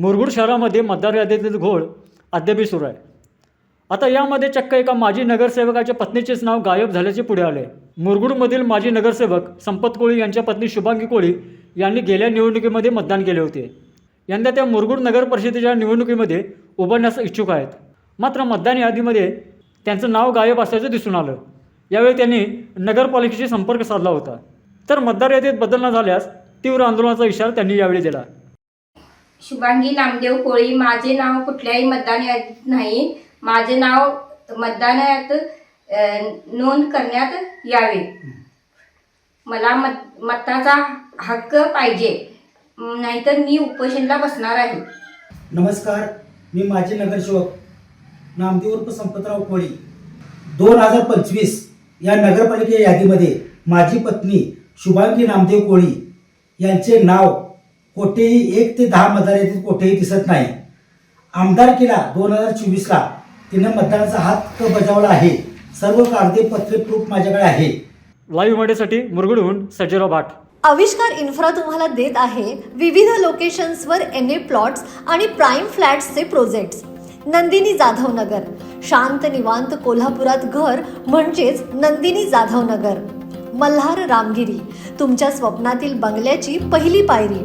मुरगुड शहरामध्ये मतदार यादीतील घोळ अद्यापही सुरू आहे. आता यामध्ये चक्क एका माजी नगरसेवकाच्या पत्नीचेच नाव गायब झाल्याचे पुढे आले. मुरगुडमधील माजी नगरसेवक संपत कोळी यांच्या पत्नी शुभांगी कोळी यांनी गेल्या निवडणुकीमध्ये मतदान केले होते. यंदा त्या मुरगुड नगर परिषदेच्या निवडणुकीमध्ये उभारण्यास इच्छुक आहेत. मात्र मतदान यादीमध्ये त्यांचं नाव गायब असल्याचं दिसून आलं. यावेळी त्यांनी नगरपालिकेशी संपर्क साधला होता. तर मतदार यादीत बदल न झाल्यास तीव्र आंदोलनाचा इशारा त्यांनी यावेळी दिला. शुभांगी नामदेव कोळी माझे नाव कुठल्याही मतदान यादीत नाही. माझे नाव मतदानात नोंद करण्यात यावे. मला मत मताचा हक्क पाहिजे. नाहीतर मी उपोषणला बसणार आहे. नमस्कार मी माझे नगरसेवक नामदेव उर्फ संपतराव कोळी. दोन हजार पंचवीस या नगरपालिके यादीमध्ये माझी पत्नी शुभांगी नामदेव कोळी यांचे नाव कोठेही एक ते दहा मतदार यादीत कोठेही दिसत नाही. आमदारकीला दोन हजार चोवीसला. तिने मतदानाचा हक्क बजावला आहे? सर्व कागदपत्रे प्रूफ माझ्याकडे आहे. लाईव्ह मीडियासाठी मुरगुडहून सज्जराव भाट आविष्कार इन्फ्रा तुम्हाला देत आहे विविध लोकेशन्सवर एन ए प्लॉट्स आणि प्राईम फ्लॅट्सचे प्रोजेक्ट्स नंदिनी जाधव नगर. शांत निवांत कोल्हापुरात घर म्हणजेच नंदिनी जाधव नगर. मल्हार रामगिरी. तुमच्या स्वप्नातील बंगल्याची पहिली पायरी.